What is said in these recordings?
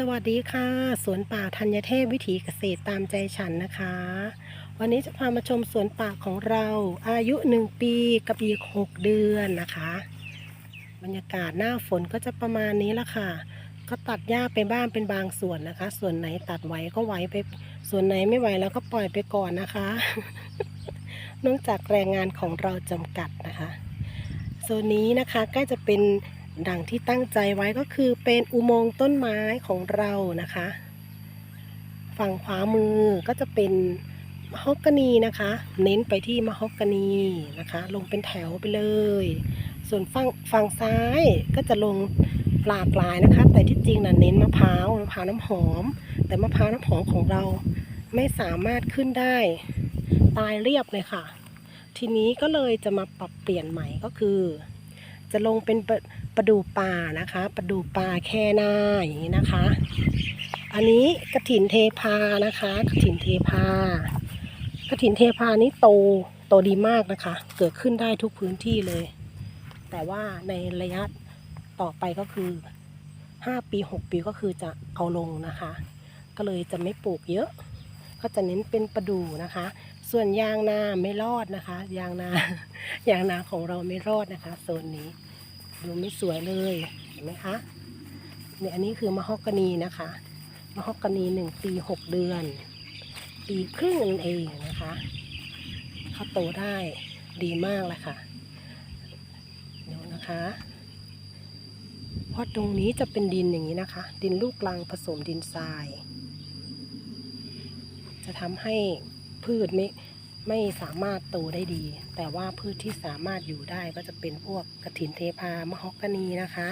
สวัสดีค่ะ สวนป่าธัญเทพวิถีเกษตรตามใจฉันนะคะ วันนี้จะพามาชมสวนป่าของเราอายุหนึ่งปีกับอีกหกเดือนนะคะ บรรยากาศหน้าฝนก็จะประมาณนี้ละค่ะ ก็ตัดหญ้าไปบ้างเป็นบางส่วนนะคะ ส่วนไหนตัดไหวก็ไหวไป ส่วนไหนไม่ไหวแล้วก็ปล่อยไปก่อนนะคะเนื่องจากแรงงานของเราจำกัดนะคะโซนนี้นะคะกล้จะเป็น ดังที่ตั้งใจไว้ก็คือเป็นอุโมงค์ต้นไม้ของเรานะคะ ฝั่งขวามือก็จะเป็นมะฮอกกานีนะคะ เน้นไปที่มะฮอกกานีนะคะ ลงเป็นแถวไปเลย ส่วนฝั่งฝั่งซ้ายก็จะลงหลากหลายนะคะ แต่ที่จริงนะเน้นมะพร้าวมะพร้าวน้ำหอม แต่มะพร้าวน้ำหอมของเราไม่สามารถขึ้นได้ตายเรียบเลยค่ะ ทีนี้ก็เลยจะมาปรับเปลี่ยนใหม่ก็คือ จะลงเป็นปะประดูป่านะคะประดูป่าแค่หน้าอย่างนี้นะคะ อันนี้กระถินเทพานะคะกระถินเทพากระถินเทพานี้โตโตดีมากนะคะ เกิดขึ้นได้ทุกพื้นที่เลย แต่ว่าในระยะต่อไปก็คือ 5 ปี 6 ปีก็คือจะเอาลงนะคะ ก็เลยจะไม่ปลูกเยอะ ก็จะเน้นเป็นประดูนะคะ ส่วนยางนาไม่รอดนะคะ ยางนายางนาของเราไม่รอดนะคะโซนนี้ ดูไม่สวยเลยเห็นไหมคะเนี่ยอันนี้คือมะฮอกกานีนะคะมะฮอกกานีหนึ่งปีหกเดือน ปีครึ่งนั่นเองนะคะเขาโตได้ดีมากเลยค่ะเดี๋ยวนะคะเพราะตรงนี้จะเป็นดินอย่างนี้นะคะ ดินลูกลังผสมดินทราย จะทำให้ พืชไม่ไม่สามารถโตได้ดี แต่ว่าพืชที่สามารถอยู่ได้ก็จะเป็นพวกกระถินเทพามะฮอกกานีนะคะ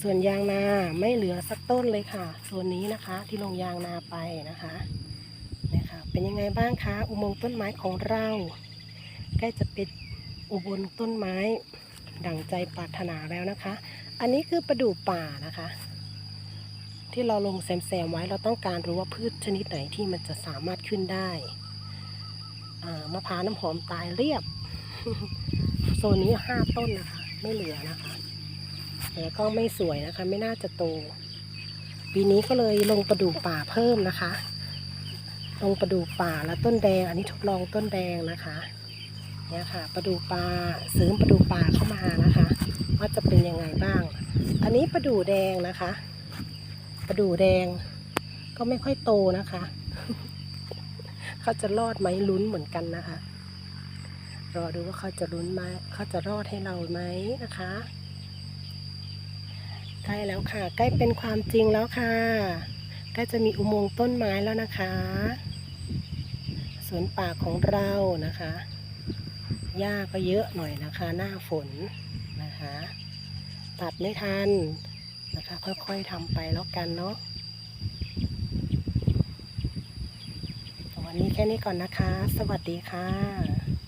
ส่วนยางนาไม่เหลือสักต้นเลยค่ะ ส่วนนี้นะคะที่ลงยางนาไปนะคะเนี่ยค่ะเป็นยังไงบ้างคะอุโมงค์ต้นไม้ของเราใกล้จะเป็นอุบลต้นไม้ดั่งใจปรารถนาแล้วนะคะ อันนี้คือประดู่ป่านะคะ ที่เราลงแซมๆไว้เราต้องการรู้ว่าพืชชนิดไหนที่มันจะสามารถขึ้นได้ มะพร้าวน้ำหอมตายเรียบ โซนนี้ห้าต้นนะคะ ไม่เหลือนะคะ แต่ก็ไม่สวยนะคะ ไม่น่าจะโต ปีนี้ก็เลยลงประดู่ป่าเพิ่มนะคะ ลงประดู่ป่าแล้วต้นแดง อันนี้ทดลองต้นแดงนะคะเนี่ยค่ะประดู่ป่าเสริมประดู่ป่าเข้ามานะคะ ว่าจะเป็นยังไงบ้าง อันนี้ประดู่แดงนะคะ ประดู่แดงก็ไม่ค่อยโตนะคะ เขาจะรอดไหมลุ้นเหมือนกันนะคะ รอดูว่าเขาจะลุ้นไหมเขาจะรอดให้เราไหมนะคะใกล้แล้วค่ะ ใกล้เป็นความจริงแล้วค่ะใกล้จะมีอุโมงค์ต้นไม้แล้วนะคะสวนป่าของเรานะคะหญ้าก็เยอะหน่อยนะคะ หน้าฝนนะคะ ตัดไม่ทันนะคะ ค่อยๆทำไปแล้วกันเนาะ วันนี้แค่นี้ก่อนนะคะ สวัสดีค่ะ